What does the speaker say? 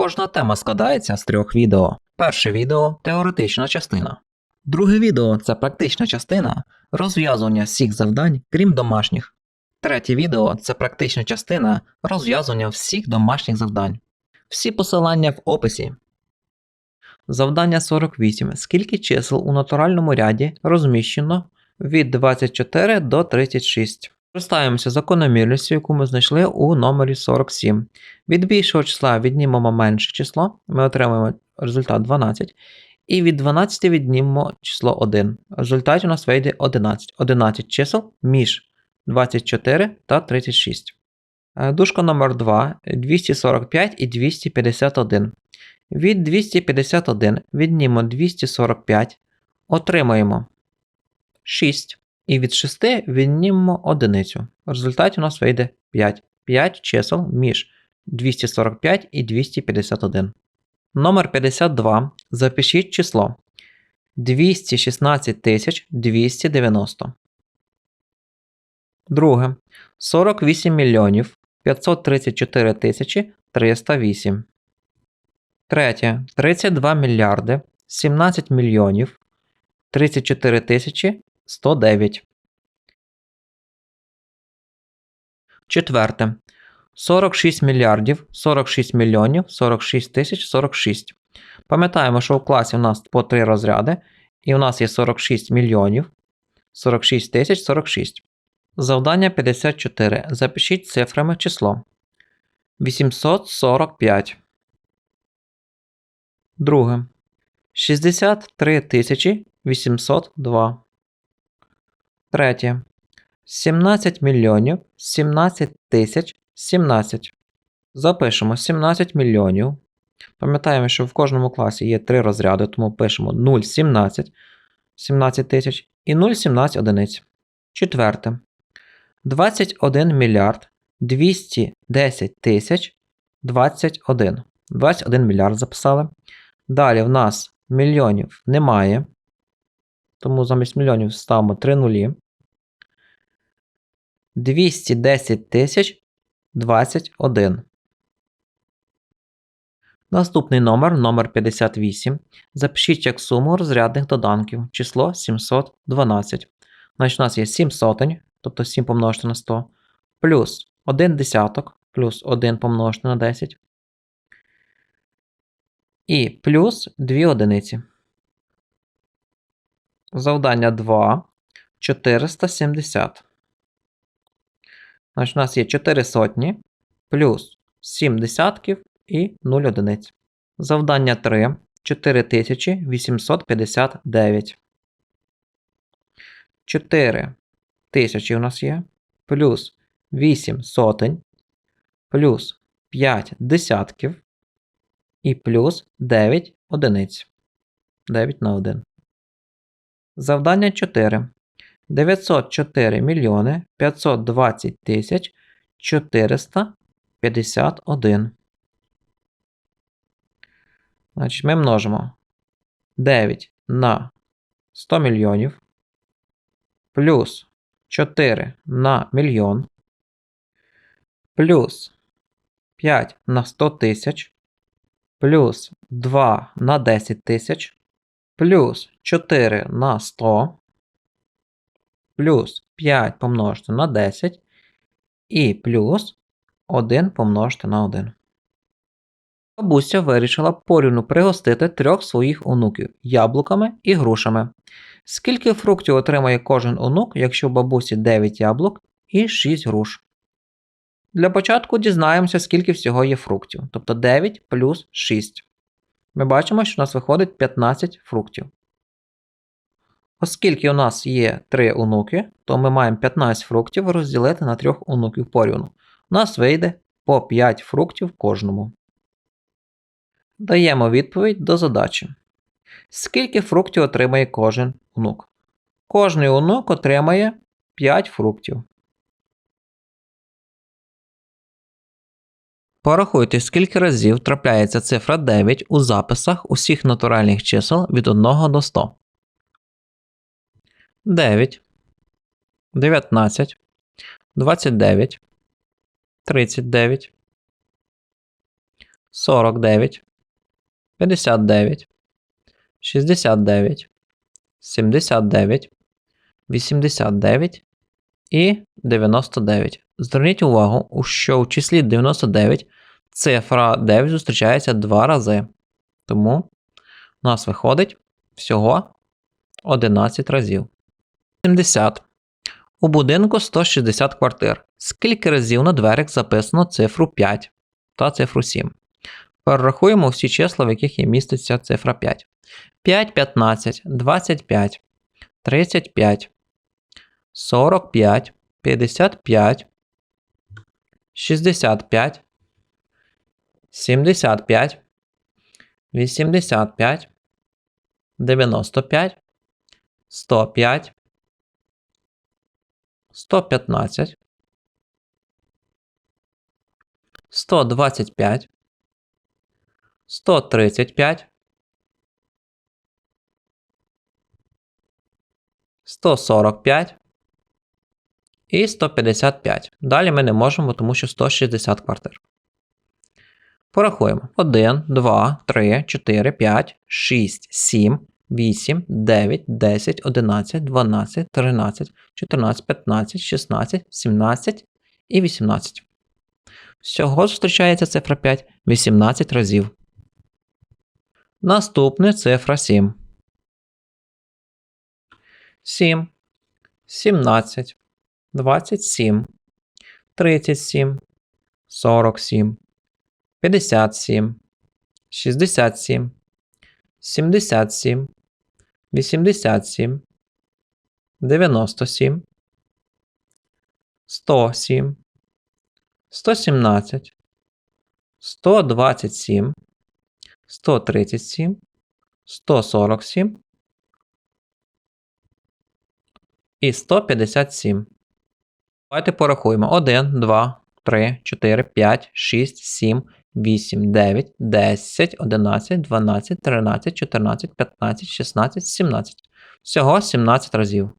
Кожна тема складається з трьох відео. Перше відео теоретична частина. Друге відео це практична частина розв'язування всіх завдань, крім домашніх. Третє відео це практична частина розв'язування всіх домашніх завдань. Всі посилання в описі. Завдання 48. Скільки чисел у натуральному ряді розміщено від 24 до 36? Користаємося закономірністю, яку ми знайшли у номері 47. Від більшого числа віднімемо менше число, ми отримаємо результат 12. І від 12 віднімемо число 1. В результаті у нас вийде 11. 11 чисел між 24 та 36. Е, Дужка номер 2 245 і 251. Від 251 віднімемо 245, отримаємо 6. І від 6 віднімемо одиницю. В результаті у нас вийде 5. 5 чисел між 245 і 251. Номер 52. Запишіть число 216 290. Друге. 48 мільйонів 534 тисячі 308. Третє. 32 мільярди 17 мільйонів 34 тисячі 109. Четверте. 46 мільярдів 46 мільйонів 46 тисяч 46. Пам'ятаємо, що у класі у нас по 3 розряди, і у нас є 46 мільйонів 46 тисяч 46. Завдання 54. Запишіть цифрами число 845. Друге. 63 тисячі 802. Третє. 17 мільйонів 17 тисяч 17. Запишемо 17 мільйонів. Пам'ятаємо, що в кожному класі є 3 розряди, тому пишемо 0,17 17 тисяч і 0,17 одиниць. Четверте. 21 мільярд 210 тисяч 21. 21 мільярд записали. Далі в нас мільйонів немає. Тому замість мільйонів ставимо 3 нулі. 210 тисяч 21. Наступний номер, номер 58. Запишіть як суму розрядних доданків число 712. Значить, у нас є 7 сотень, тобто 7 помножити на 100, плюс 1 десяток, плюс 1 помножити на 10. І плюс 2 одиниці. Завдання 2. 470. Значить, у нас є 4 сотні, плюс 7 десятків і 0 одиниць. Завдання 3. 4859. 4 тисячі у нас є, плюс 8 сотень, плюс 5 десятків і плюс 9 одиниць. 9 на 1. Завдання 4. 904 мільйони 520 тисяч 451. Значить, ми множимо 9 на 100 мільйонів плюс 4 на мільйон плюс 5 на 100 тисяч плюс 2 на 10 тисяч плюс 4 на 100 плюс 5 помножити на 10 і плюс 1 помножити на 1. Бабуся вирішила порівну пригостити трьох своїх онуків яблуками і грушами. Скільки фруктів отримає кожен онук, якщо в бабусі 9 яблук і 6 груш? Для початку дізнаємося, скільки всього є фруктів, тобто 9 плюс 6. Ми бачимо, що у нас виходить 15 фруктів. Оскільки у нас є 3 онуки, то ми маємо 15 фруктів розділити на 3 онуків порівну. У нас вийде по 5 фруктів кожному. Даємо відповідь до задачі. Скільки фруктів отримає кожен онук? Кожний онук отримає 5 фруктів. Порахуйте, скільки разів трапляється цифра 9 у записах усіх натуральних чисел від 1 до 100. 9, 19, 29, 39, 49, 59, 69, 79, 89 і 99. Зверніть увагу, що у числі 99 цифра 9 зустрічається два рази. Тому у нас виходить всього 11 разів. 70. У будинку 160 квартир. Скільки разів на дверях записано цифру 5 та цифру 7? Перерахуємо всі числа, в яких є міститься цифра 5. 5, 15, 25, 35, 45, 55, 65, 75, 85, 95, 105, 115, 125, 135, 145 і 155. Далі ми не можемо, тому що 160 квартир. Порахуємо. 1, 2, 3, 4, 5, 6, 7, 8, 9, 10, 11, 12, 13, 14, 15, 16, 17 і 18. Всього зустрічається цифра 5 18 разів. Наступне цифра 7. 7, 17, 27, 37, 47, 57, 67, 77, 87, 97, 107, 117, 127, 137, 147 і 157. Давайте порахуємо. 1, 2, 3, 4, 5, 6, 7, 8, 9, 10, 11, 12, 13, 14, 15, 16, 17. Всього 17 разів.